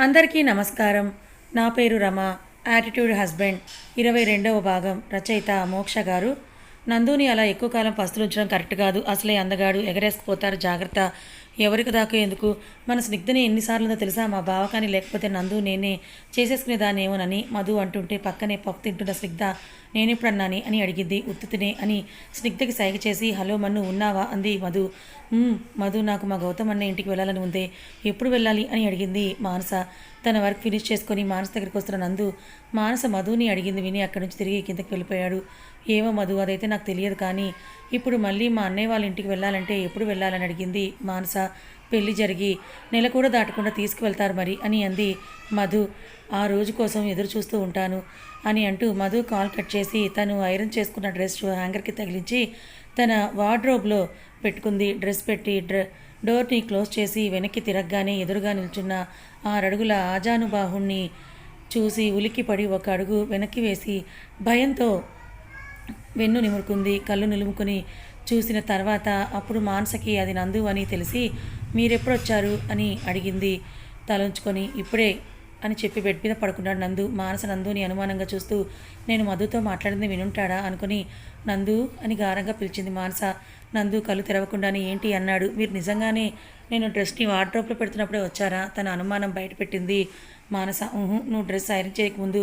అందరికీ నమస్కారం. నా పేరు రమ యాటిట్యూడ్ హస్బెండ్ ఇరవై రెండవ భాగం. రచయిత మోక్ష గారు. నందుని అలా ఎక్కువ కాలం పస్తులుంచడం కరెక్ట్ కాదు. అసలే అందగాడు ఎగరేసుకుపోతారు జాగ్రత్త ఎవరికి దాకా ఎందుకు? మన స్నిగ్ధని ఎన్నిసార్లుందో తెలుసా? మా బావ కానీ లేకపోతే నందు నేనే చేసేసుకునేదానేమోనని మధు అంటుంటే పక్కనే పప్పు తింటున్న స్నిగ్ధ నేనెప్పుడన్నాని? అని అడిగింది ఉత్తుతినే అని స్నిగ్ధకి సైగ చేసి హలో మన్ను ఉన్నావా? అంది మధు. మధు నాకు మా గౌతమ్ అన్న ఇంటికి వెళ్ళాలని ఉందే. ఎప్పుడు వెళ్ళాలి? అని అడిగింది మానస. తన వర్క్ ఫినిష్ చేసుకొని మానస దగ్గరికి వస్తున్న నందు మానస మధుని అడిగింది విని అక్కడి నుంచి తిరిగి కిందకి వెళ్ళిపోయాడు. ఏమో మధు అదైతే నాకు తెలియదు కానీ ఇప్పుడు మళ్ళీ మా అన్నయ్య వాళ్ళ ఇంటికి వెళ్ళాలంటే ఎప్పుడు వెళ్ళాలని అడిగింది మానస. పెళ్ళి జరిగి నెల కూడా దాటకుండా తీసుకువెళ్తారు మరి అని అంది మధు. ఆ రోజు కోసం ఎదురు చూస్తూ ఉంటాను అని అంటూ మధు కాల్ కట్ చేసి తను ఐరన్ చేసుకున్న డ్రెస్ హ్యాంగర్కి తగిలించి తన వార్డ్రోబ్లో పెట్టుకుంది. డ్రెస్ పెట్టి డ్ర డోర్ని క్లోజ్ చేసి వెనక్కి తిరగగానే ఎదురుగా నిల్చున్న ఆరడుగుల ఆజానుబాహుణ్ణి చూసి ఉలిక్కిపడి ఒక అడుగు వెనక్కి వేసి భయంతో వెన్ను నిమురుకుంది కళ్ళు నిలుముకుని చూసిన తర్వాత అప్పుడు మానసకి అది నందు అని తెలిసి మీరెప్పుడు వచ్చారు? అని అడిగింది. తలంచుకొని ఇప్పుడే అని చెప్పి బెడ్ మీద పడుకున్నాడు నందు. మానస నందుని అనుమానంగా చూస్తూ నేను మధుతో మాట్లాడింది వినుంటాడా? అనుకుని నందు అని గారంగా పిలిచింది మానస. నందు కళ్ళు తెరవకుండానే ఏంటి? అన్నాడు. మీరు నిజంగానే నేను డ్రెస్ని వార్డ్రోప్లో పెడుతున్నప్పుడే వచ్చారా? తన అనుమానం బయటపెట్టింది మానస నువ్వు డ్రెస్ ఐరన్ చేయకముందు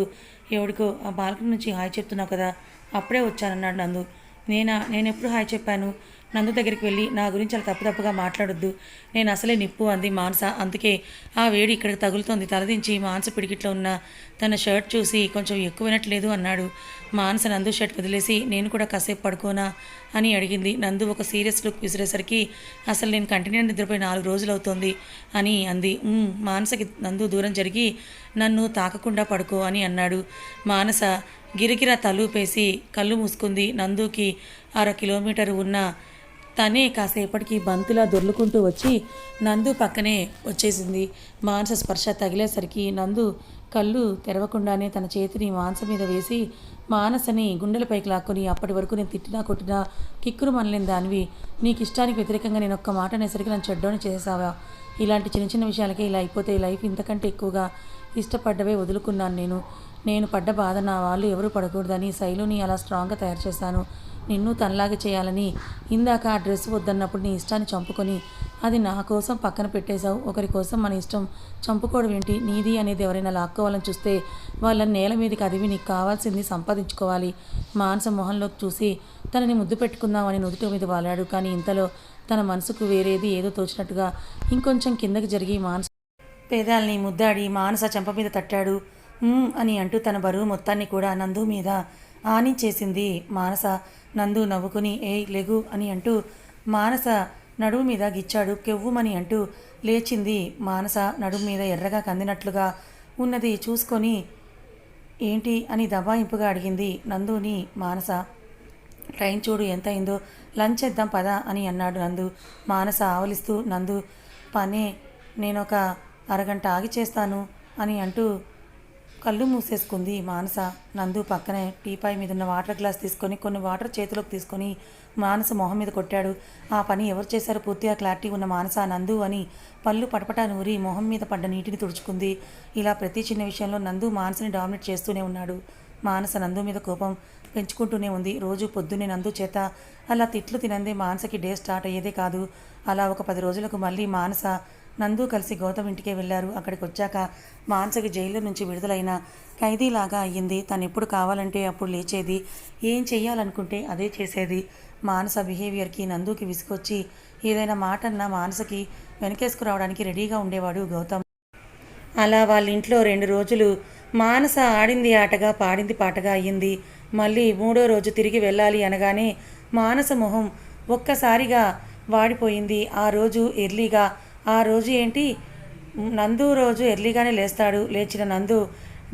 ఎవడికో ఆ బాల్కనీ నుంచి హాయ్ చెప్తున్నావు కదా అప్పుడే వచ్చానన్నాడు నందు. నేనా? నేను ఎప్పుడు హాయ్ చెప్పాను? నందు దగ్గరికి వెళ్ళి నా గురించి అలా తప్పు తప్పుగా మాట్లాడొద్దు. నేను అసలే నిప్పు అంది మానస. అందుకే ఆ వేడి ఇక్కడికి తగులుతోంది. తలదించి మానస పిడికిట్లో ఉన్న తన షర్ట్ చూసి కొంచెం ఎక్కువ వినట్లేదు అన్నాడు. మానస నందు షర్ట్ వదిలేసి నేను కూడా కాసేపు పడుకోనా అని అడిగింది. నందు ఒక సీరియస్ లుక్ విసిరేసరికి అసలు నేను కంటిన్యూ నిద్రపోయి నాలుగు రోజులు అవుతోంది అని అంది. మానసకి నందు దూరం జరిగి నన్ను తాకకుండా పడుకో అని అన్నాడు. మానస గిరిగిర తలూపేసి కళ్ళు మూసుకుంది నందుకి. అర కిలోమీటర్ ఉన్న తనే కాసేపటికి బంతులా దొర్లుకుంటూ వచ్చి నందు పక్కనే వచ్చేసింది. మాంస స్పర్శ తగిలేసరికి నందు కళ్ళు తెరవకుండానే తన చేతిని మాంస మీద వేసి మానసని గుండెలపైకి లాక్కొని అప్పటి వరకు నేను తిట్టినా కొట్టినా కిక్కురు మనలేని దానివి. నీకు ఇష్టానికి వ్యతిరేకంగా నేను ఒక్క మాట అనేసరికి నన్ను చెడ్డోని చేసావా ఇలాంటి చిన్న చిన్న విషయాలకే ఇలా అయిపోతే లైఫ్ ఇంతకంటే ఎక్కువగా ఇష్టపడ్డవే వదులుకున్నాను నేను. నేను పడ్డ బాధ నా వాళ్ళు ఎవరు పడకూడదని శైలుని అలా స్ట్రాంగ్గా తయారు చేశాను. నిన్ను తనలాగా చేయాలని ఇందాక ఆ డ్రెస్ వద్దన్నప్పుడు నీ ఇష్టాన్ని చంపుకొని అది నా కోసం పక్కన పెట్టేశావు. ఒకరి కోసం మన ఇష్టం చంపుకోవడం ఏంటి? నీది అనేది ఎవరైనా లాక్కోవాలని చూస్తే వాళ్ళ నేల మీదకి అదివి నీకు కావాల్సింది సంపాదించుకోవాలి. మానస మొహంలోకి చూసి తనని ముద్దు పెట్టుకుందామని నుదుటి మీద వాలాడు. కానీ ఇంతలో తన మనసుకు వేరేది ఏదో తోచినట్టుగా ఇంకొంచెం కిందకి జరిగి మానస పేదాల్ని ముద్దాడి మానస చెంప మీద తట్టాడు. అని అంటూ తన బరువు మొత్తాన్ని కూడా నందు మీద ఆనించేసింది మానస. నందు నవ్వుకుని ఏయ్ లెగు అని అంటూ మానస నడుము మీద గిచ్చాడు. కెవ్వుమని అంటూ లేచింది మానస. నడుము మీద ఎర్రగా కందినట్లుగా ఉన్నది చూసుకొని ఏంటి అని దబాయింపుగా అడిగింది నందుని మానస. ట్రైన్ చూడు ఎంత అయిందో లంచ్ చేద్దాం పదా అని అన్నాడు నందు. మానస ఆవలిస్తూ నందు పనే నేనొక అరగంట ఆగి చేస్తాను అని అంటూ కళ్ళు మూసేసుకుంది మానస. నందు పక్కనే టీపాయ్ మీద ఉన్న వాటర్ గ్లాస్ తీసుకొని కొన్ని వాటర్ చేతిలోకి తీసుకొని మానస మొహం మీద కొట్టాడు. ఆ పని ఎవరు చేశారో పూర్తిగా క్లారిటీ ఉన్న మానస నందు అని పళ్ళు పటపటా నూరి మొహం మీద పడ్డ నీటిని తుడుచుకుంది. ఇలా ప్రతి చిన్న విషయంలో నందు మానసని డామినేట్ చేస్తూనే ఉన్నాడు. మానస నందు మీద కోపం పెంచుకుంటూనే ఉంది. రోజు పొద్దున్నే నందు చేత అలా తిట్లు తినందే మానసకి డే స్టార్ట్ అయ్యేదే కాదు. అలా ఒక పది రోజులకు మళ్ళీ మానస నందు కలిసి గౌతమ్ ఇంటికే వెళ్ళారు. అక్కడికి వచ్చాక మానసకి జైలు నుంచి విడుదలైన ఖైదీలాగా అయ్యింది. తను ఎప్పుడు కావాలంటే అప్పుడు లేచేది. ఏం చేయాలనుకుంటే అదే చేసేది. మానస బిహేవియర్కి నందుకి విసుకొచ్చి ఏదైనా మాట అన్నా మానసకి వెనకేసుకురావడానికి రెడీగా ఉండేవాడు గౌతమ్. అలా వాళ్ళ ఇంట్లో రెండు రోజులు మానస ఆడింది ఆటగా పాడింది పాటగా అయ్యింది. మళ్ళీ మూడో రోజు తిరిగి వెళ్ళాలి అనగానే మానస మొహం ఒక్కసారిగా వాడిపోయింది. ఆ రోజు ఎర్లీగా ఆ రోజు ఏంటి? నందు రోజు ఎర్లీగానే లేస్తాడు. లేచిన నందు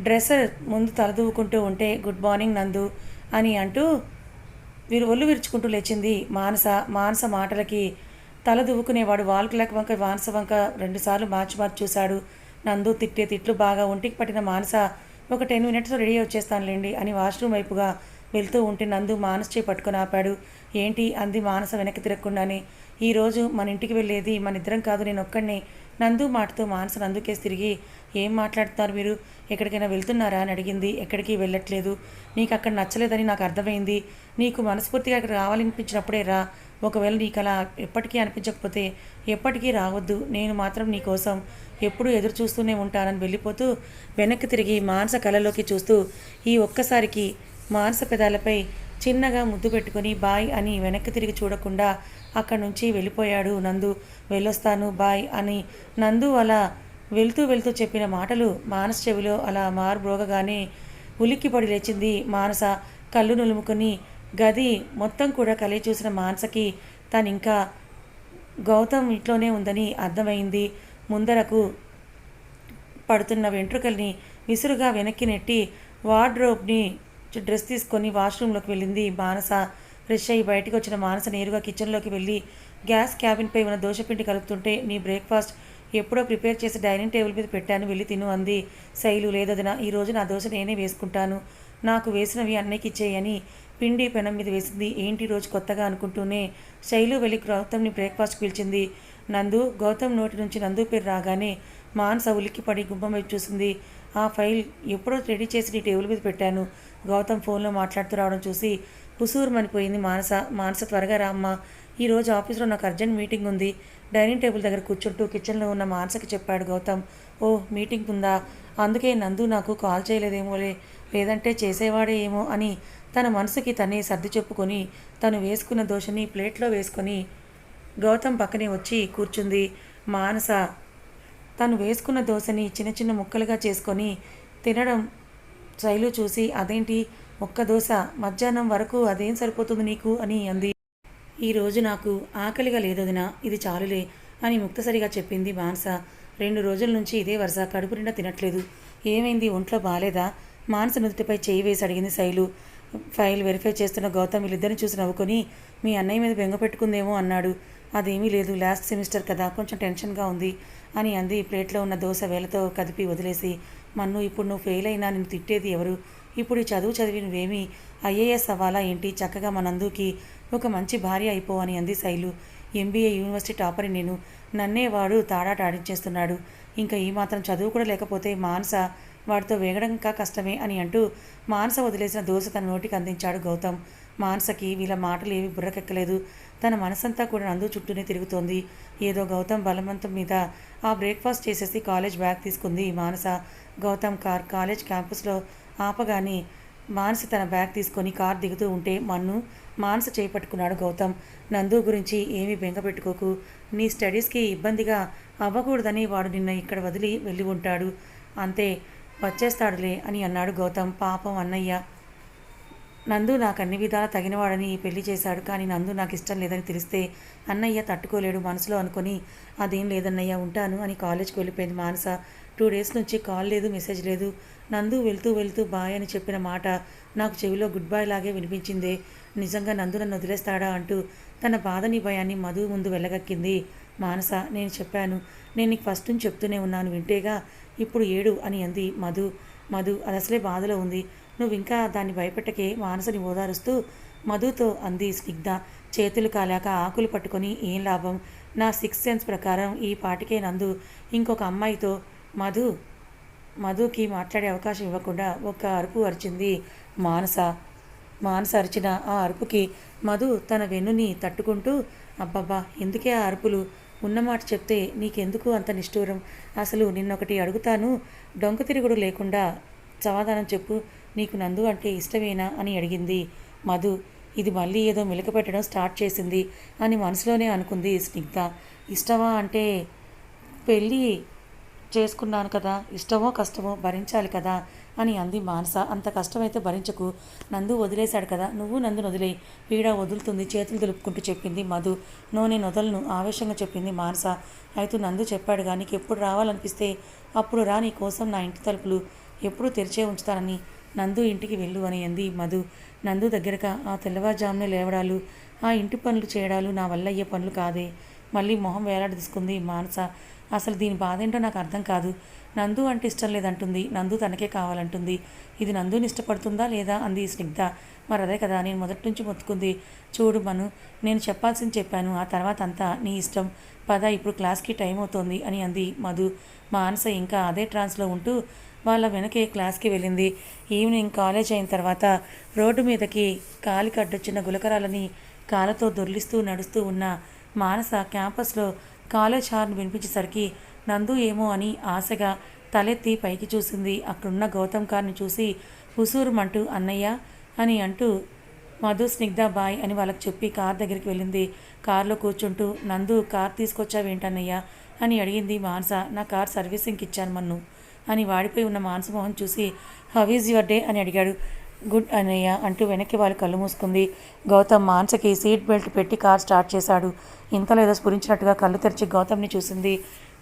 డ్రెస్సర్ ముందు తలదూవుకుంటూ ఉంటే గుడ్ మార్నింగ్ నందు అని అంటూ వీరు ఒళ్ళు విరుచుకుంటూ లేచింది మానస. మానస మాటలకి తల దువ్వుకునేవాడు వాల్కు లేక వంక మానస వంక రెండుసార్లు మార్చి మార్చి చూశాడు. నందు తిట్టే తిట్లు బాగా ఒంటికి పట్టిన మానస ఒక టెన్ మినిట్స్ రెడీ వచ్చేస్తానులేండి అని వాష్రూమ్ వైపుగా వెళ్తూ ఉంటే నందు మానస్ చేయి పట్టుకుని ఆపాడు. ఏంటి? అంది మానస వెనక్కి తిరగకుండానే. ఈరోజు మన ఇంటికి వెళ్ళేది మన ఇద్దరం కాదు నేను ఒక్కడినే. నందు మాటతో మానస నందుకేసి తిరిగి ఏం మాట్లాడుతున్నారు మీరు? ఎక్కడికైనా వెళ్తున్నారా? అని అడిగింది. ఎక్కడికి వెళ్ళట్లేదు. నీకు అక్కడ నచ్చలేదని నాకు అర్థమైంది. నీకు మనస్ఫూర్తిగా అక్కడ రావాలనిపించినప్పుడే రా. ఒకవేళ నీకు అలా ఎప్పటికీ అనిపించకపోతే ఎప్పటికీ రావద్దు. నేను మాత్రం నీ కోసం ఎప్పుడూ ఎదురు చూస్తూనే ఉంటానని వెళ్ళిపోతూ వెనక్కి తిరిగి మానస కళలోకి చూస్తూ ఈ ఒక్కసారికి మానస పెదాలపై చిన్నగా ముద్దు పెట్టుకొని బాయ్ అని వెనక్కి తిరిగి చూడకుండా అక్కడి నుంచి వెళ్ళిపోయాడు. నందు వెళ్ళొస్తాను బాయ్ అని నందు అలా వెళ్తూ వెళ్తూ చెప్పిన మాటలు మానస చెవిలో అలా మారుబ్రోగగానే ఉలిక్కిపడి లేచింది మానస. కళ్ళు నులుముకుని గది మొత్తం కూడా కలయి చూసిన మానసకి తను ఇంకా గౌతమ్ ఇంట్లోనే ఉందని అర్థమైంది. ముందరకు పడుతున్న వెంట్రుకల్ని విసురుగా వెనక్కి నెట్టి వార్డ్రోబ్ని డ్రెస్ తీసుకొని వాష్రూమ్లోకి వెళ్ళింది మానస. ఫ్రెష్ అయ్యి బయటికి వచ్చిన మానస నేరుగా కిచెన్లోకి వెళ్ళి గ్యాస్ క్యాబిన్పై ఉన్న దోశపిండి కలుపుతుంటే నీ బ్రేక్ఫాస్ట్ ఎప్పుడో ప్రిపేర్ చేసి డైనింగ్ టేబుల్ మీద పెట్టాను వెళ్ళి తిను అంది. శైలు లేదదిన ఈరోజు నా దోశ నేనే వేసుకుంటాను. నాకు వేసినవి అన్నయ్యకి ఇచ్చేయని పిండి పెనం మీద వేసింది. ఏంటి రోజు కొత్తగా అనుకుంటూనే శైలు వెళ్ళి గౌతమ్ని బ్రేక్ఫాస్ట్కి పిలిచింది. నందు గౌతమ్ నోటి నుంచి నందు పేరు రాగానే మానస ఉలిక్కిపడి గుమ్మం వైపు చూసింది. ఆ ఫైల్ ఎప్పుడో రెడీ చేసి నీ టేబుల్ మీద పెట్టాను. గౌతమ్ ఫోన్లో మాట్లాడుతూ రావడం చూసి ఉసూరుమనిపోయింది మానస. మానస త్వరగా రా ఈరోజు ఆఫీస్లో నాకు అర్జెంట్ మీటింగ్ ఉంది. డైనింగ్ టేబుల్ దగ్గర కూర్చుంటూ కిచెన్లో ఉన్న మానసకి చెప్పాడు గౌతమ్. ఓ మీటింగ్ ఉందా? అందుకే నందు నాకు కాల్ చేయలేదేమోలే. లేదంటే చేసేవాడే ఏమో అని తన మనసుకి తనే సర్ది చెప్పుకొని తను వేసుకున్న దోశని ప్లేట్లో వేసుకొని గౌతమ్ పక్కనే వచ్చి కూర్చుంది. మానస తను వేసుకున్న దోశని చిన్న చిన్న ముక్కలుగా చేసుకొని తినడం శైలు చూసి అదేంటి? ఒక్క దోశ. మధ్యాహ్నం వరకు అదేం సరిపోతుంది నీకు? అని అంది. ఈరోజు నాకు ఆకలిగా లేదదినా ఇది చాలులే అని ముక్తసరిగా చెప్పింది మానస. రెండు రోజుల నుంచి ఇదే వరుస. కడుపు నిండా తినట్లేదు. ఏమైంది? ఒంట్లో బాగాలేదా మానస నుదుటిపై చేయి వేసి అడిగింది శైలు. ఫైల్ వెరిఫై చేస్తున్న గౌతమ్ వీళ్ళిద్దరిని చూసి నవ్వుకొని మీ అన్నయ్య మీద బెంగ పెట్టుకుందేమో అన్నాడు. అదేమీ లేదు. లాస్ట్ సెమిస్టర్ కదా. కొంచెం టెన్షన్గా ఉంది అని అంది. ప్లేట్లో ఉన్న దోశ వేలతో కదిపి వదిలేసి మన్ను ఇప్పుడు నువ్వు ఫెయిల్ అయినా నేను తిట్టేది ఎవరు? ఇప్పుడు ఈ చదువు చదివి నువ్వేమి ఐఏఎస్ అవ్వాలా ఏంటి? చక్కగా మన నందుకి ఒక మంచి భార్య అయిపో అని అంది శైలు. ఎంబీఏ యూనివర్సిటీ టాపర్ నేను. నన్నే వాడు తాడాట ఆడించేస్తున్నాడు. ఇంకా ఈ మాత్రం చదువు కూడా లేకపోతే మానస వాడితో వేగడం ఇంకా కష్టమే అని అంటూ మానస వదిలేసిన దోశ తన నోటికి అందించాడు గౌతమ్. మానసకి వీళ్ళ మాటలు ఏవి బుర్రకెక్కలేదు. తన మనసంతా కూడా నందు చుట్టూనే తిరుగుతోంది. ఏదో గౌతమ్ బలవంతం మీద ఆ బ్రేక్ఫాస్ట్ చేసేసి కాలేజ్ బ్యాగ్ తీసుకుంది మానస. గౌతమ్ కార్ కాలేజ్ క్యాంపస్లో ఆపగానే మానస తన బ్యాగ్ తీసుకొని కార్ దిగుతూ ఉంటే మన్ను మానస చేపట్టుకున్నాడు గౌతమ్. నందు గురించి ఏమీ బెంగ పెట్టుకోకు. నీ స్టడీస్కి ఇబ్బందిగా అవ్వకూడదని వాడు నిన్న ఇక్కడ వదిలి వెళ్ళి ఉంటాడు. అంతే వచ్చేస్తాడులే అని అన్నాడు గౌతమ్. పాపం అన్నయ్య. నందు నాకు అన్ని విధాలా తగినవాడని పెళ్ళి చేశాడు కానీ నందు నాకు ఇష్టం లేదని తెలిస్తే అన్నయ్య తట్టుకోలేడు మనసులో అనుకొని అదేం లేదన్నయ్య ఉంటాను అని కాలేజ్కి వెళ్ళిపోయింది మానస. టూ డేస్ నుంచి కాల్ లేదు మెసేజ్ లేదు. నందు వెళ్తూ వెళ్తూ బాయ్ అని చెప్పిన మాట నాకు చెవిలో గుడ్ బాయ్ లాగే వినిపించిందే. నిజంగా నందు నన్ను వదిలేస్తాడా అంటూ తన బాధని భయాన్ని మధు ముందు వెళ్ళగక్కింది మానస నేను చెప్పాను. నేను నీకు ఫస్ట్ నుంచి చెప్తూనే ఉన్నాను. వింటేగా ఇప్పుడు ఏడు అని అంది మధు. మధు అది అసలే బాధలో ఉంది. నువ్వు ఇంకా దాన్ని భయపెట్టకే మానసని ఓదారుస్తూ మధుతో అంది స్నిగ్ధ. చేతులు కాలాక ఆకులు పట్టుకొని ఏం లాభం? నా సిక్స్ సెన్స్ ప్రకారం ఈ పాటికే నందు ఇంకొక అమ్మాయితో మధు మధుకి మాట్లాడే అవకాశం ఇవ్వకుండా ఒక అరుపు అరిచింది మానస. మానస అరిచిన ఆ అరుపుకి మధు తన వెన్నుని తట్టుకుంటూ అబ్బబ్బా ఎందుకే ఆ అరుపులు? ఉన్నమాట చెప్తే నీకెందుకు అంత నిష్ఠూరం? అసలు నిన్నొకటి అడుగుతాను. డొంక తిరుగుడు లేకుండా సమాధానం చెప్పు. నీకు నందు అంటే ఇష్టమేనా? అని అడిగింది మధు. ఇది మళ్ళీ ఏదో మెలక పెట్టడం స్టార్ట్ చేసింది అని మనసులోనే అనుకుంది స్నిగ్ధ. ఇష్టమా అంటే పెళ్ళి చేసుకున్నాను కదా ఇష్టమో కష్టమో భరించాలి కదా అని అంది మానస. అంత కష్టమైతే భరించకు. నందు వదిలేశాడు కదా నువ్వు నందును వదిలే పీడ వదులుతుంది చేతులు దులుపుకుంటూ చెప్పింది మధు. నో నేను వదలను ఆవేశంగా చెప్పింది మానస. అయితే నందు చెప్పాడు కానీ నీకు ఎప్పుడు రావాలనిపిస్తే అప్పుడు రా నీ కోసం నా ఇంటి తలుపులు. ఎప్పుడూ తెరిచే ఉంచుతానని నందు ఇంటికి వెళ్ళు అని అంది మధు. నందు దగ్గరగా ఆ తెల్లవారుజామునే లేవడాలు. ఆ ఇంటి పనులు చేయడాలు నా వల్ల అయ్యే పనులు కాదే. మళ్ళీ మొహం వేలాడదీసుకుంది మానస. అసలు దీని బాధ ఏంటో నాకు అర్థం కాదు. నందు అంటే ఇష్టం లేదంటుంది. నందు తనకే కావాలంటుంది. ఇది నందుని ఇష్టపడుతుందా లేదా అంది స్నిగ్ధ. మరి అదే కదా నేను మొదటి నుంచి మొత్తుకుంది. చూడు మను నేను చెప్పాల్సింది చెప్పాను. ఆ తర్వాత అంతా నీ ఇష్టం. పద ఇప్పుడు క్లాస్కి టైం అవుతోంది అని అంది మధు. మానస ఇంకా అదే ట్రాన్స్లో ఉంటూ వాళ్ళ వెనకే క్లాస్కి వెళ్ళింది. ఈవినింగ్ కాలేజ్ అయిన తర్వాత రోడ్డు మీదకి కాలి కడ్డొచ్చిన గులకరాలని కాళ్ళతో దొర్లిస్తూ నడుస్తూ ఉన్న మానస క్యాంపస్లో కాలేజ్ హార్న్ వినిపించేసరికి నందు ఏమో అని ఆశగా తలెత్తి పైకి చూసింది. అక్కడున్న గౌతమ్ కార్ని చూసి హుసూరుమంటూ అన్నయ్య అని అంటూ మధు స్నిగ్ధ బాయ్ అని వాళ్ళకి చెప్పి కార్ దగ్గరికి వెళ్ళింది. కారులో కూర్చుంటూ నందు కార్ తీసుకొచ్చావేంటన్నయ్యా అని అడిగింది మానస. నా కార్ సర్వీసింగ్కి ఇచ్చాను మన్ను అని వాడిపోయి ఉన్న మానస మోహన్ చూసి హవ్ ఈజ్ యువర్ డే అని అడిగాడు. గుడ్ అన్నయ్య అంటూ వెనక్కి వాళ్ళు కళ్ళు మూసుకుంది. గౌతమ్ మాన్సకి సీట్ బెల్ట్ పెట్టి కార్ స్టార్ట్ చేశాడు. ఇంతలో ఏదో స్ఫురించినట్టుగా కళ్ళు తెరిచి గౌతమ్ని చూసింది.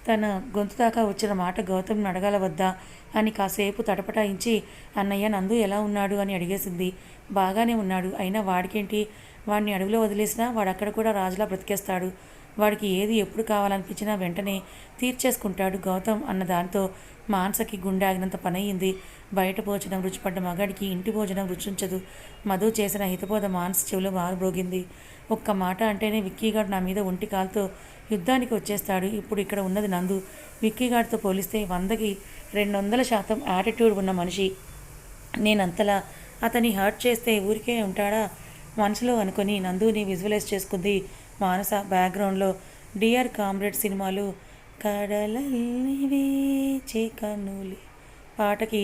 తన గొంతు దాకా వచ్చిన మాట గౌతమ్ని అడగాల వద్దా అని కాసేపు తటపటాయించి అన్నయ్య నందు ఎలా ఉన్నాడు? అని అడిగేసింది. బాగానే ఉన్నాడు. అయినా వాడికేంటి? వాడిని అడుగులో వదిలేసినా వాడు అక్కడ కూడా రాజులా బ్రతికేస్తాడు. వాడికి ఏది ఎప్పుడు కావాలనిపించినా వెంటనే తీర్చేసుకుంటాడు గౌతమ్ అన్న దాంతో మానసకి గుండె ఆగినంత పనయ్యింది బయట భోజనం రుచిపడ్డ మగాడికి ఇంటి భోజనం రుచించదు. మధు చేసిన హితబోధ మానస చెవిలో మారుబ్రోగింది ఒక్క మాట అంటేనే విక్కీగాడు నా మీద ఒంటి కాలుతో యుద్ధానికి వచ్చేస్తాడు. ఇప్పుడు ఇక్కడ ఉన్నది నందు. విక్కీగాడితో పోలిస్తే వందకి రెండు వందల శాతం యాటిట్యూడ్ ఉన్న మనిషి. నేనంతలా అతని హర్ట్ చేస్తే ఊరికే ఉంటాడా? మనసులో అనుకొని నందుని విజువలైజ్ చేసుకుంది మానస. బ్యాక్గ్రౌండ్లో డియర్ కామ్రేడ్ సినిమాలు కడలల్ని వేచే కన్నులి పాటకి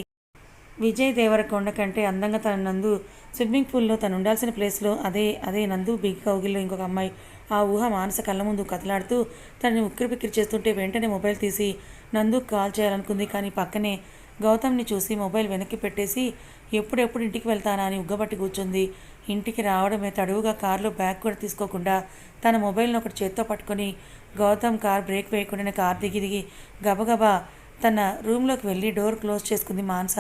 విజయ్ దేవరకొండ కంటే అందంగా తన నందు స్విమ్మింగ్ పూల్లో తను ఉండాల్సిన ప్లేస్లో అదే అదే నందు బిగ్ కౌగిల్లో ఇంకొక అమ్మాయి ఆ ఊహ మానస కళ్ళ ముందు కదలాడుతూ తనని ఉక్కిరిపిక్కిరి చేస్తుంటే వెంటనే మొబైల్ తీసి నందుకు కాల్ చేయాలనుకుంది. కానీ పక్కనే గౌతమ్ని చూసి మొబైల్ వెనక్కి పెట్టేసి ఎప్పుడెప్పుడు ఇంటికి వెళ్తానా? అని ఉగ్గబట్టి కూర్చుంది. ఇంటికి రావడమే తడువుగా కారులో బ్యాగ్ కూడా తీసుకోకుండా తన మొబైల్ని ఒకటి చేత్తో పట్టుకొని గౌతమ్ కార్ బ్రేక్ వేయకుండానే కార్ దిగి దిగి గబగబా తన రూమ్లోకి వెళ్ళి డోర్ క్లోజ్ చేసుకుంది మాన్స.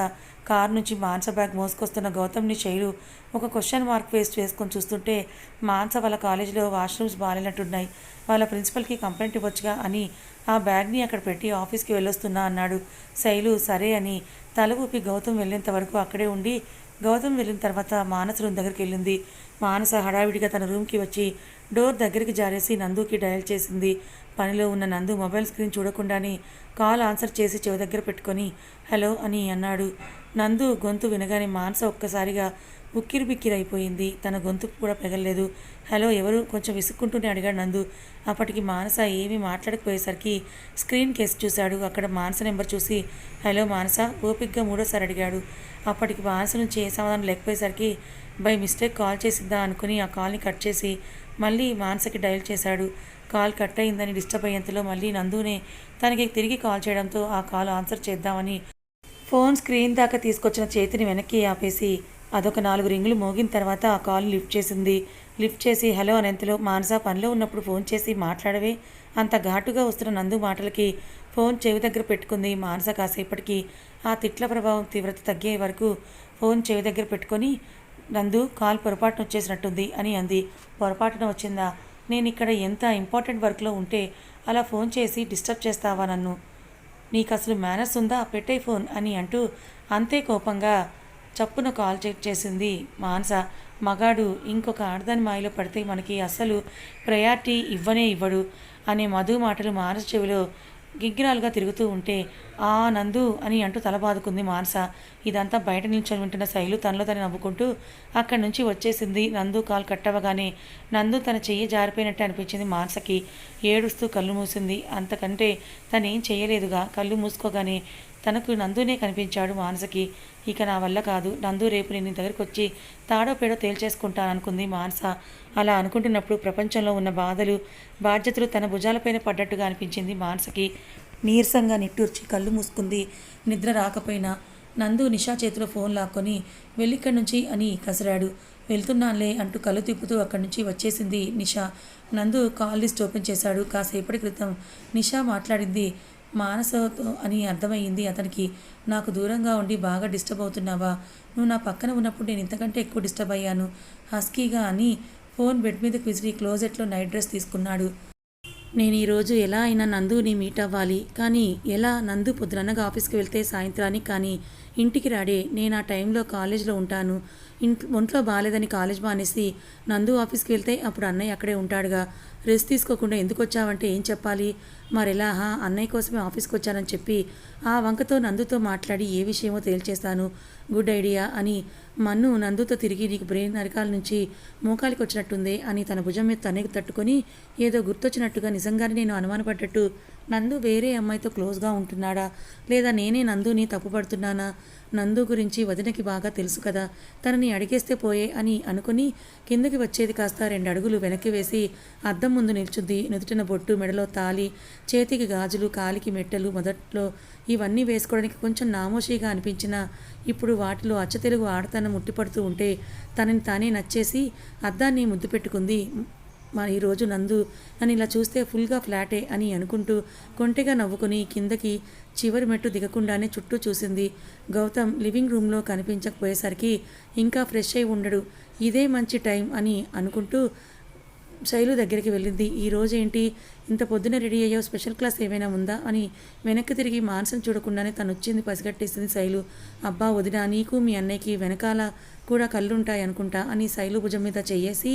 కార్ నుంచి మాన్స బ్యాగ్ మోసుకొస్తున్న గౌతమ్ని శైలు ఒక క్వశ్చన్ మార్క్ ఫేస్ చేసుకొని చూస్తుంటే మానస వాళ్ళ కాలేజీలో వాష్రూమ్స్ బాగాలేనట్టున్నాయి వాళ్ళ ప్రిన్సిపల్కి కంప్లైంట్ ఇవ్వచ్చుగా అని ఆ బ్యాగ్ని అక్కడ పెట్టి ఆఫీస్కి వెళ్ళొస్తున్నా అన్నాడు. శైలు సరే అని తల ఊపి గౌతమ్ వెళ్ళేంత వరకు అక్కడే ఉండి గౌతమ్ వెళ్ళిన తర్వాత మానస రూమ్ దగ్గరికి వెళ్ళింది. మానస హడావిడిగా తన రూమ్కి వచ్చి డోర్ దగ్గరికి జారేసి నందుకి డయల్ చేసింది. పనిలో ఉన్న నందు మొబైల్ స్క్రీన్ చూడకుండానే కాల్ ఆన్సర్ చేసి చెవి దగ్గర పెట్టుకొని హలో అని అన్నాడు. నందు గొంతు వినగానే మానస ఒక్కసారిగా ఉక్కిరి బిక్కిరైపోయింది అయిపోయింది తన గొంతు కూడా పెగలలేదు. హలో ఎవరు? కొంచెం విసుక్కుంటూనే అడిగాడు నందు. అప్పటికి మానస ఏమీ మాట్లాడకపోయేసరికి స్క్రీన్ కేసు చూశాడు. అక్కడ మానస నెంబర్ చూసి హలో మానస? ఓపిక్గా మూడోసారి అడిగాడు. అప్పటికి మానస నుంచి ఏ సమాధానం లేకపోయేసరికి బై మిస్టేక్ కాల్ చేసిద్దా? అనుకుని ఆ కాల్ని కట్ చేసి మళ్ళీ మానసకి డయల్ చేశాడు. కాల్ కట్ అయిందని డిస్టర్బ్ అయ్యేంతలో మళ్ళీ నందునే తనకి తిరిగి కాల్ చేయడంతో ఆ కాల్ ఆన్సర్ చేద్దామని ఫోన్ స్క్రీన్ దాకా తీసుకొచ్చిన చేతిని వెనక్కి ఆపేసి అదొక నాలుగు రింగులు మోగిన తర్వాత ఆ కాల్ లిఫ్ట్ చేసింది. లిఫ్ట్ చేసి హలో అనేంతలో మానస పనిలో ఉన్నప్పుడు ఫోన్ చేసి మాట్లాడవే. అంత ఘాటుగా వస్తున్న నందు మాటలకి ఫోన్ చెవి దగ్గర పెట్టుకుంది మానస. కాసేపటికి ఆ తిట్ల ప్రభావం తీవ్రత తగ్గే వరకు ఫోన్ చెవి దగ్గర పెట్టుకొని నందు కాల్ పొరపాటున వచ్చేసినట్టుంది అని అంది. పొరపాటున వచ్చిందా? నేను ఇక్కడ ఎంత ఇంపార్టెంట్ వర్క్లో ఉంటే అలా ఫోన్ చేసి డిస్టర్బ్ చేస్తావా నన్ను? నీకు అసలు మేనర్స్ ఉందా పెట్టే ఫోన్ అని అంటూ అంతే కోపంగా చప్పున కాల్ చెక్ చేసింది మానస. మగాడు ఇంకొక ఆడదాని మాయలో పడితే మనకి అసలు ప్రయారిటీ ఇవ్వనే ఇవ్వడు అనే మధు మాటలు మానస చెవిలో గిగ్గిరాలుగా తిరుగుతూ ఉంటే ఆ నందు అని అంటూ తల బాదుకుంది మానస. ఇదంతా బయట నిల్చొని వింటున్న శైలు తనలో తను నవ్వుకుంటూ అక్కడి నుంచి వచ్చేసింది నందు కాలు కట్టవగానే. నందు తన చెయ్యి జారిపోయినట్టు అనిపించింది మానసకి. ఏడుస్తూ కళ్ళు మూసింది. అంతకంటే తనేం చేయలేదుగా కళ్ళు మూసుకోగానే తనకు నందునే కనిపించాడు మానసకి. ఇక నా వల్ల కాదు. నందు రేపు నేను దగ్గరికి వచ్చి తాడో పేడో తేల్చేసుకుంటాననుకుంది మానస. అలా అనుకుంటున్నప్పుడు ప్రపంచంలో ఉన్న బాధలు బాధ్యతలు తన భుజాలపైన పడ్డట్టుగా అనిపించింది మానసకి. నీరసంగా నిట్టూర్చి కళ్ళు మూసుకుంది. నిద్ర రాకపోయినా నందు నిషా చేతిలో ఫోన్ లాక్కొని వెళ్ళిక్కడి నుంచి? అని కసిరాడు. వెళ్తున్నానులే అంటూ కళ్ళు తిప్పుతూ అక్కడి నుంచి వచ్చేసింది నిషా. నందు కాల్ లిస్ట్ ఓపెన్ చేశాడు. కాసేపటి క్రితం నిషా మాట్లాడింది మానసతో అని అర్థమయ్యింది. అతనికి నాకు దూరంగా ఉండి బాగా డిస్టర్బ్ అవుతున్నావా? నువ్వు నా పక్కన ఉన్నప్పుడు నేను ఇంతకంటే ఎక్కువ డిస్టర్బ్ అయ్యాను. హస్కీగా అని ఫోన్ బెడ్ మీద విసిరి క్లోజెట్లో నైట్ డ్రెస్ తీసుకున్నాడు. నేను ఈరోజు ఎలా అయినా నందుని మీట్ అవ్వాలి. కానీ ఎలా? నందు పొద్దుననగా ఆఫీస్కి వెళ్తే సాయంత్రానికి కానీ ఇంటికి రాడే నేను ఆ టైంలో కాలేజ్లో ఉంటాను. ఇంట్లో ఒంట్లో బాగాలేదని కాలేజ్ మానేసి నందు ఆఫీస్కి వెళ్తే అప్పుడు అన్నయ్య అక్కడే ఉంటాడుగా. రెస్ట్ తీసుకోకుండా ఎందుకు వచ్చావంటే ఏం చెప్పాలి? మరెలా? హా అన్నయ్య కోసమే ఆఫీస్కి వచ్చానని చెప్పి ఆ వంకతో నందుతో మాట్లాడి ఏ విషయమో తేల్చేస్తాను. గుడ్ ఐడియా అని మన్ను నందుతో తిరిగి నీకు బ్రెయిన్ నరకాల నుంచి మోకాలికి వచ్చినట్టుంది అని తన భుజం మీద తనకి తట్టుకొని ఏదో గుర్తొచ్చినట్టుగా నిజంగానే నేను అనుమానపడ్డట్టు నందు వేరే అమ్మాయితో క్లోజ్గా ఉంటున్నాడా లేదా నేనే నందుని తప్పుపడుతున్నానా? నందు గురించి వదినకి బాగా తెలుసు కదా. తనని అడిగేస్తే పోయే అని అనుకుని కిందకి వచ్చేది కాస్త రెండు అడుగులు వెనక్కి వేసి అద్దం ముందు నిల్చుంది. నుదుటిన బొట్టు మెడలో తాలి చేతికి గాజులు కాలికి మెట్టెలు మొదట్లో ఇవన్నీ వేసుకోవడానికి కొంచెం నామోషిగా అనిపించినా ఇప్పుడు వాటిలో అచ్చతెలుగు ఆడతనం ముట్టిపడుతూ ఉంటే తనని తానే నచ్చేసి అద్దాన్ని ముద్దు పెట్టుకుంది. మా ఈరోజు నందు నన్ను ఇలా చూస్తే ఫుల్గా ఫ్లాటే అని అనుకుంటూ కొంటెగా నవ్వుకుని కిందకి చివరి మెట్టు దిగకుండానే చుట్టూ చూసింది. గౌతమ్ లివింగ్ రూమ్లో కనిపించకపోయేసరికి ఇంకా ఫ్రెష్ అయి ఉండడు. ఇదే మంచి టైం అని అనుకుంటూ శైలు దగ్గరికి వెళ్ళింది. ఈ రోజు ఏంటి? ఇంత పొద్దున రెడీ అయ్యావు స్పెషల్ క్లాస్ ఏమైనా ఉందా? అని వెనక్కి తిరిగి మానసం చూడకుండానే తను వచ్చింది పసిగట్టేసింది శైలు. అబ్బా వదినా నీకు మీ అన్నయ్యకి వెనకాల కూడా కళ్ళుంటాయి అనుకుంటా అని శైలు భుజం మీద చెయ్యేసి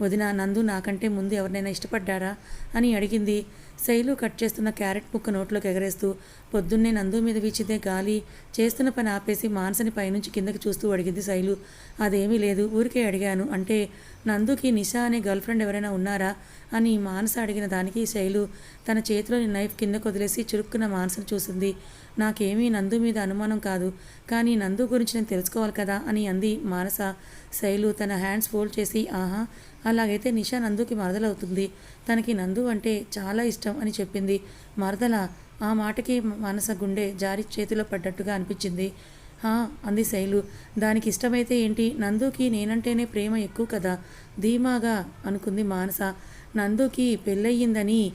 వదిన నందు నాకంటే ముందు ఎవరినైనా ఇష్టపడ్డారా? అని అడిగింది. శైలు కట్ చేస్తున్న క్యారెట్ ముక్క నోట్లోకి ఎగరేస్తూ పొద్దున్నే నందు మీద వీచితే గాలి చేస్తున్న పని ఆపేసి మానసని పైనుంచి కిందకి చూస్తూ అడిగింది శైలు. అదేమీ లేదు ఊరికే అడిగాను. అంటే నందుకి నిషా అనే గర్ల్ ఫ్రెండ్ ఎవరైనా ఉన్నారా? అని మానస అడిగిన దానికి శైలు తన చేతిలోని నైఫ్ కిందకు వదిలేసి చురుక్కున మానసను చూసింది. నాకేమీ నందు మీద అనుమానం కాదు కానీ నందు గురించి నేను తెలుసుకోవాలి కదా? అని అంది మానస. శైలు తన హ్యాండ్స్ ఫోల్డ్ చేసి ఆహా అలాగైతే నిషా నందుకి మరదలవుతుంది. తనకి నందు అంటే చాలా ఇష్టం అని చెప్పింది. మరదల ఆ మాటకి మనస గుండె జారి చేతిలో పడ్డట్టుగా అనిపించింది. "హా," అంది శైలు. దానికి ఇష్టమైతే ఏంటి? నందుకి నేనంటేనే ప్రేమ ఎక్కువ కదా? ధీమాగా అనుకుంది మానస. నందుకి పెళ్ళయ్యిందని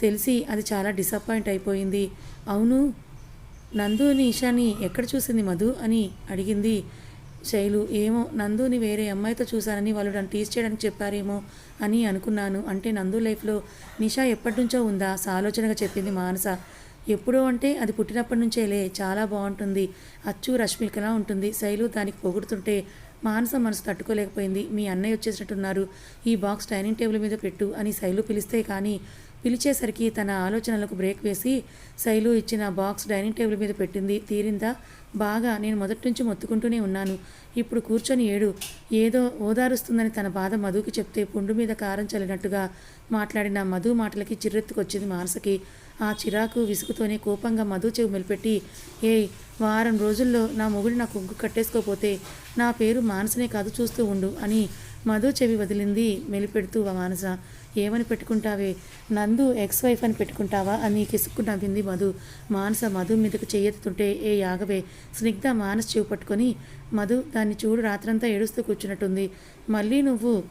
తెలిసి అది చాలా డిసప్పాయింట్ అయిపోయింది. అవును నందుని నిషాని ఎక్కడ చూసింది మధు అని అడిగింది. శైలు ఏమో నందుని వేరే అమ్మాయితో చూశానని వాళ్ళు నన్ను టీస్ చేయడానికి చెప్పారేమో అని అనుకున్నాను. అంటే నందు లైఫ్లో నిషా ఎప్పటి నుంచో ఉందా? సాలోచనగా చెప్పింది మానస. ఎప్పుడో అంటే అది పుట్టినప్పటి నుంచేలే చాలా బాగుంటుంది. అచ్చు రష్మికలా ఉంటుంది. శైలు దానికి పొగుడుతుంటే మానస మనసు తట్టుకోలేకపోయింది. మీ అన్నయ్య వచ్చేసినట్టున్నారు. ఈ బాక్స్ డైనింగ్ టేబుల్ మీద పెట్టు అని శైలు పిలిస్తే కానీ పిలిచేసరికి తన ఆలోచనలకు బ్రేక్ వేసి శైలు ఇచ్చిన బాక్స్ డైనింగ్ టేబుల్ మీద పెట్టింది. తీరిందా? బాగా నేను మొదటి నుంచి మొత్తుకుంటూనే ఉన్నాను. ఇప్పుడు కూర్చొని ఏడు. ఏదో ఓదారుస్తుందని తన బాధ మధుకి చెప్తే పుండు మీద కారం చల్లినట్టుగా మాట్లాడిన మధు మాటలకి చిర్రెత్తుకొచ్చింది మానసకి. ఆ చిరాకు విసుగుతోనే కోపంగా మధు చెవి మెలిపెట్టి ఏయ్ వారం రోజుల్లో నా మొగుడు నా కొగ్గు కట్టేసుకోపోతే నా పేరు మానసనే కాదు చూస్తూ ఉండు అని మధు చెవి వదిలింది మెలిపెడుతూ మానస. ఏమని పెట్టుకుంటావే? నందు ఎక్స్ వైఫ్ అని పెట్టుకుంటావా? అని కిసుక్కు నవ్వింది మధు. మానస మధు మీదకు చేయెత్తుతుంటే ఏ యాగవే? స్నిగ్ధ మానస్ చెవి పట్టుకొని మధు దాన్ని చూడు రాత్రంతా ఏడుస్తూ కూర్చున్నట్టుంది. మళ్ళీ నువ్వు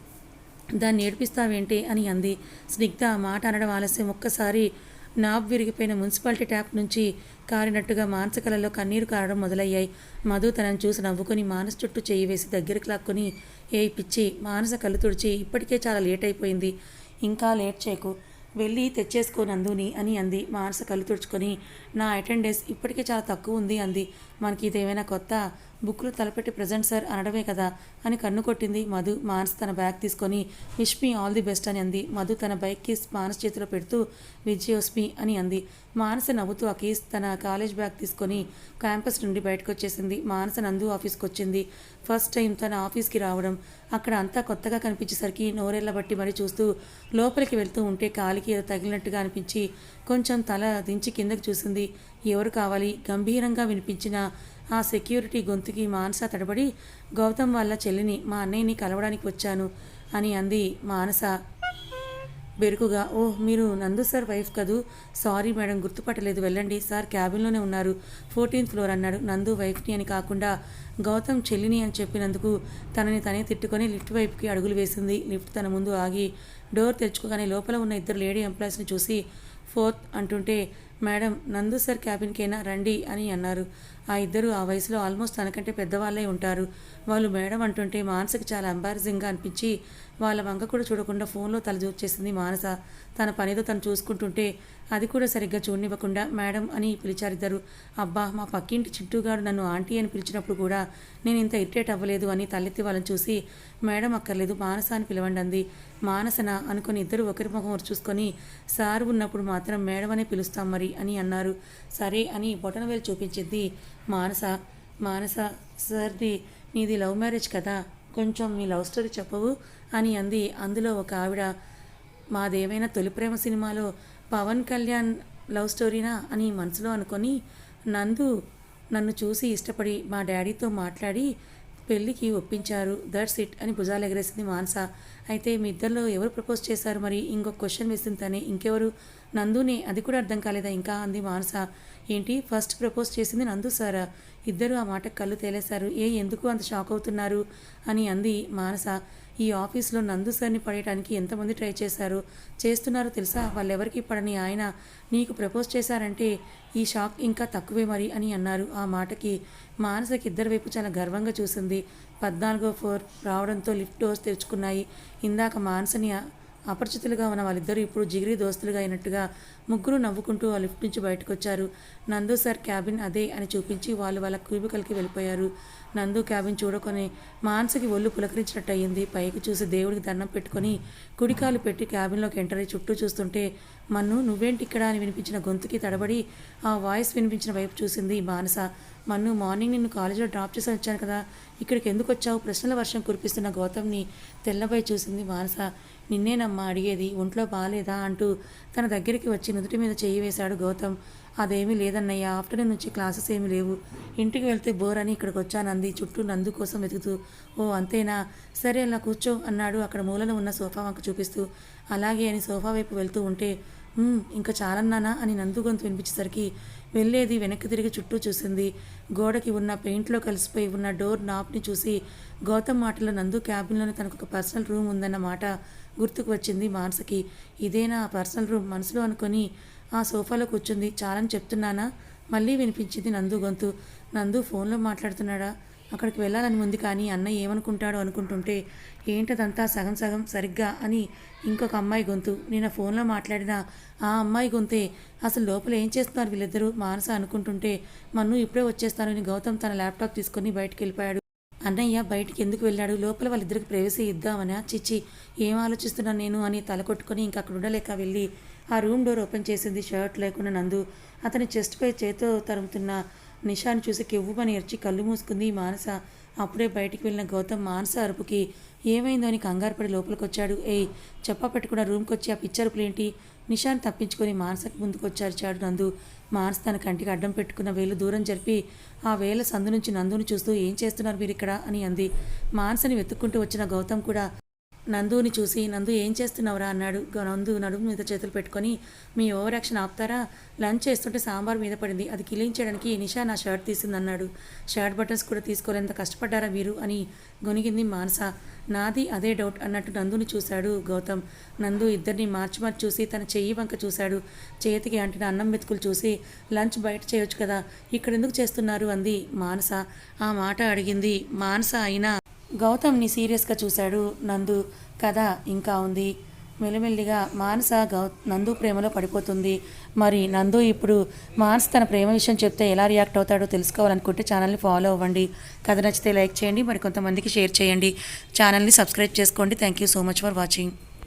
దాన్ని ఏడిపిస్తావేంటి? అని అంది. స్నిగ్ధ మాట అనడం ఆలస్యం. ఒక్కసారి నాబ్ విరిగిపోయిన మున్సిపాలిటీ ట్యాప్ నుంచి కారినట్టుగా మానస కళలో కన్నీరు కారడం మొదలయ్యాయి. మధు తనను చూసి నవ్వుకొని మానస చుట్టూ చేయి వేసి దగ్గరికి లాక్కొని ఏ పిచ్చి మానస కళ్ళు తుడిచి ఇప్పటికే చాలా లేట్ అయిపోయింది. ఇంకా లేట్ చేయకు. వెళ్ళి తెచ్చేసుకో నందుని అని అంది. మానస కళ్ళు తుడుచుకొని నా అటెండెన్స్ ఇప్పటికే చాలా తక్కువ ఉంది అంది. మనకి ఇదేమైనా కొత్త? బుక్లు తలపెట్టి ప్రజెంట్ సార్ అనడమే కదా అని కన్ను కొట్టింది మధు. మానస్ తన బ్యాగ్ తీసుకొని wish me all the best అని అంది. మధు తన బైక్ కీస్ మానస్ చేతిలో పెడుతూ విజయోస్మి అని అంది. మానస నవ్వుతూ ఆ కీస్ తన కాలేజ్ బ్యాగ్ తీసుకొని క్యాంపస్ నుండి బయటకు వచ్చేసింది. మానస నందు ఆఫీస్కి వచ్చింది. ఫస్ట్ టైం తన ఆఫీస్కి రావడం అక్కడ అంతా కొత్తగా కనిపించేసరికి నోరెళ్ళబట్టి మరీ చూస్తూ లోపలికి వెళ్తూ ఉంటే కాలికి ఏదో తగిలినట్టుగా అనిపించి కొంచెం తల దించి కిందకి చూసింది. ఎవరు కావాలి? గంభీరంగా వినిపించిన ఆ సెక్యూరిటీ గొంతుకి మానస తడబడి గౌతమ్ వాళ్ళ చెల్లిని మా అన్నయ్యని కలవడానికి వచ్చాను అని అంది మానస. బెరుకుగా ఓ మీరు నందు సార్ వైఫ్ కదూ? సారీ మేడం గుర్తుపట్టలేదు వెళ్ళండి. సార్ క్యాబిన్లోనే ఉన్నారు. ఫోర్టీన్త్ ఫ్లోర్ అన్నాడు నందు వైఫ్ని అని కాకుండా. గౌతమ్ చెల్లిని అని చెప్పినందుకు తనని తనే తిట్టుకొని లిఫ్ట్ వైపుకి అడుగులు వేసింది. లిఫ్ట్ తన ముందు ఆగి డోర్ తెరుచుకోగానే లోపల ఉన్న ఇద్దరు లేడీ ఎంప్లాయీస్ని చూసి ఫోర్త్ అంటుంటే మేడం నందు సార్ క్యాబిన్కైనా? రండి అని అన్నారు. ఆ ఇద్దరు ఆ వయసులో ఆల్మోస్ట్ తనకంటే పెద్దవాళ్ళే ఉంటారు. వాళ్ళు మేడం అంటుంటే మానసకి చాలా ఎంబారసింగ్గా అనిపించి వాళ్ళ వంక కూడా చూడకుండా ఫోన్లో తల చేసింది మానస. తన పనితో తను చూసుకుంటుంటే అది కూడా సరిగ్గా చూడనివ్వకుండా మేడం అని పిలిచారిద్దరు అబ్బా మా పక్కింటి చిట్టుగాడు నన్ను ఆంటీ అని పిలిచినప్పుడు కూడా నేను ఇంత ఇరిటేట్ అవ్వలేదు అని తలెత్తి వాళ్ళని చూసి మేడం అక్కర్లేదు మానస అని పిలవండి అంది. మానసన అనుకుని ఇద్దరు ఒకరి ముఖం చూసుకొని సార్ ఉన్నప్పుడు మాత్రం మేడం అనే పిలుస్తాం మరి అని అన్నారు. సరే అని బొటనవేలు చూపించింది మానస మానస సార్ది నీది లవ్ మ్యారేజ్ కదా కొంచెం మీ లవ్ స్టోరీ చెప్పవు అని అంది. అందులో ఒక ఆవిడ మాదేమైనా తొలి ప్రేమ సినిమాలో పవన్ కళ్యాణ్ లవ్ స్టోరీనా అని మనసులో అనుకొని నందు నన్ను చూసి ఇష్టపడి మా డాడీతో మాట్లాడి పెళ్ళికి ఒప్పించారు. దట్స్ ఇట్ అని భుజాలు ఎగరేసింది మానస. అయితే మీ ఇద్దరిలో ఎవరు ప్రపోజ్ చేశారు మరి? ఇంకొక క్వశ్చన్ వేసింది తనే. ఇంకెవరు? నందునే. అది కూడా అర్థం కాలేదా ఇంకా? అంది మానస. ఏంటి? ఫస్ట్ ప్రపోజ్ చేసింది నందు సారా. ఇద్దరు ఆ మాట కళ్ళు తేలేశారు. ఏ ఎందుకు అంత షాక్ అవుతున్నారు? అని అంది మానస. ఈ ఆఫీస్లో నందు సార్ని పడేయడానికి ఎంతమంది ట్రై చేశారు? చేస్తున్నారో తెలుసా? వాళ్ళెవరికి పడని ఆయన నీకు ప్రపోజ్ చేశారంటే ఈ షాక్ ఇంకా తక్కువే మరి అని అన్నారు ఆ మాటకి. మానసకి ఇద్దరి వైపు చాలా గర్వంగా చూసింది. పద్నాలుగో ఫ్లోర్ రావడంతో లిఫ్ట్ డోర్స్ తెరుచుకున్నాయి. ఇందాక మానసని అపరిచితులుగా ఉన్న వాళ్ళిద్దరూ ఇప్పుడు జిగిరి దోస్తులుగా అయినట్టుగా ముగ్గురు నవ్వుకుంటూ ఆ లిఫ్ట్ నుంచి బయటకు వచ్చారు నందు సార్ క్యాబిన్ అదే అని చూపించి వాళ్ళు వాళ్ళ క్యూబికల్కి వెళ్ళిపోయారు. నందు క్యాబిన్ చూడకొని మానసకి ఒళ్ళు పులకరించినట్టు అయ్యింది పైకి చూసి దేవుడికి దండం పెట్టుకొని కుడికాలు పెట్టి క్యాబిన్లోకి ఎంటర్ అయ్యి చుట్టూ చూస్తుంటే మన్ను నువ్వేంటి ఇక్కడ అని వినిపించిన గొంతుకి తడబడి ఆ వాయిస్ వినిపించిన వైపు చూసింది మానస మన్ను మార్నింగ్ నిన్ను కాలేజీలో డ్రాప్ చేసి వచ్చాను కదా. ఇక్కడికి ఎందుకు వచ్చావు? ప్రశ్నల వర్షం కురిపిస్తున్న గౌతమ్ని తెల్లబై చూసింది మానస నిన్నేనమ్మా అడిగేది? ఒంట్లో బాగాలేదా అంటూ తన దగ్గరికి వచ్చి నుదుటి మీద చెయ్యి వేశాడు గౌతమ్. అదేమీ లేదన్నయ్య. ఆఫ్టర్నూన్ నుంచి క్లాసెస్ ఏమీ లేవు. ఇంటికి వెళ్తే బోర్ అని ఇక్కడికి వచ్చానంది చుట్టూ నందు కోసం వెతుకుతూ ఓ అంతేనా? సరే అలా కూర్చో అన్నాడు అక్కడ మూలలో ఉన్న సోఫా వంక చూపిస్తూ. అలాగే అని సోఫా వైపు వెళ్తూ ఉంటే ఇంకా చాలన్నానా? అని నందు గొంతు వినిపించేసరికి వెళ్ళేది వెనక్కి తిరిగి చుట్టూ చూసింది. గోడకి ఉన్న పెయింట్లో కలిసిపోయి ఉన్న డోర్ నాప్ని చూసి గౌతమ్ మాటలో నందు క్యాబిన్లోనే తనకు ఒక పర్సనల్ రూమ్ ఉందన్న మాట గుర్తుకు వచ్చింది మానసకి. ఇదేనా? పర్సనల్ రూమ్ మనసులో అనుకొని ఆ సోఫాలో కూర్చుంది. చాలని చెప్తున్నానా? మళ్ళీ వినిపించింది నందు గొంతు. నందు ఫోన్లో మాట్లాడుతున్నాడా? అక్కడికి వెళ్ళాలని ఉంది కానీ అన్నయ్య ఏమనుకుంటాడో అనుకుంటుంటే ఏంటదంతా సగం సగం సరిగ్గా? అని ఇంకొక అమ్మాయి గొంతు. నేను ఫోన్లో మాట్లాడిన ఆ అమ్మాయి గొంతే అసలు లోపల ఏం చేస్తున్నారు వీళ్ళిద్దరూ? మానస అనుకుంటుంటే మన్ను ఇప్పుడే వచ్చేస్తానని గౌతమ్ తన ల్యాప్టాప్ తీసుకొని బయటకు వెళ్ళిపోయాడు. అన్నయ్య బయటికి ఎందుకు వెళ్ళాడు? లోపల వాళ్ళిద్దరికి ప్రైవసీ ఇద్దామనా? చిచ్చి ఏం ఆలోచిస్తున్నాను నేను? అని తల ఇంకా ఇంక అక్కడ ఉండలేక వెళ్ళి ఆ రూమ్ డోర్ ఓపెన్ చేసింది షర్ట్ లేకుండా నందు. అతని చెస్ట్పై చేతో తరుముతున్న నిషాని చూసి కెవ్వుమని ఎర్చి కళ్ళు మూసుకుంది మానస. అప్పుడే బయటికి వెళ్ళిన గౌతమ్ మానస అరుపుకి ఏమైందో అని కంగారు పడి లోపలికి వచ్చాడు ఏయ్ చెప్పా పెట్టుకున్న రూమ్కి వచ్చి ఆ పిచ్చరుపులు ఏంటి నిషాన్ తప్పించుకొని మానసకి ముందుకు వచ్చారు చాడు నందు. మార్స్ తన కంటికి అడ్డం పెట్టుకున్న వేలు దూరం జరిపి ఆ వేల సందు నుంచి నందుని చూస్తూ ఏం చేస్తున్నారు మీరు ఇక్కడ అని అంది. మార్స్ని వెతుక్కుంటూ వచ్చిన గౌతమ్ కూడా నందుని చూసి నందు ఏం చేస్తున్నావురా? అన్నాడు. నందు నడుము మీద చేతులు పెట్టుకొని మీ ఓవర్ యాక్షన్ ఆపుతారా? లంచ్ చేస్తుంటే సాంబార్ మీద పడింది. అది కిలించడానికి నిషా నా షర్ట్ తీసింది అన్నాడు షర్ట్ బటన్స్ కూడా తీసుకోలేంత కష్టపడ్డారా మీరు అని గొనిగింది మానస. నాది అదే డౌట్ అన్నట్టు నందుని చూశాడు గౌతమ్. నందు ఇద్దరిని మార్చి మార్చి చూసి తన చెయ్యి వంక చూశాడు. చేతికి అంటిన అన్నం మెతుకులు చూసి లంచ్ బయట చేయొచ్చు కదా? ఇక్కడ ఎందుకు చేస్తున్నారు? అంది మానస. ఆ మాట అడిగింది మానస అయినా గౌతమ్ని సీరియస్గా చూశాడు నందు. కథ ఇంకా ఉంది. మెల్లిమెల్లిగా మానస గౌ నందు ప్రేమలో పడిపోతుంది. మరి నందు ఇప్పుడు మానస తన ప్రేమ విషయం చెప్తే ఎలా రియాక్ట్ అవుతాడో తెలుసుకోవాలనుకుంటే ఛానల్ని ఫాలో అవ్వండి. కథ నచ్చితే లైక్ చేయండి మరి కొంతమందికి షేర్ చేయండి. ఛానల్ని సబ్స్క్రైబ్ చేసుకోండి. Thank you so much for watching.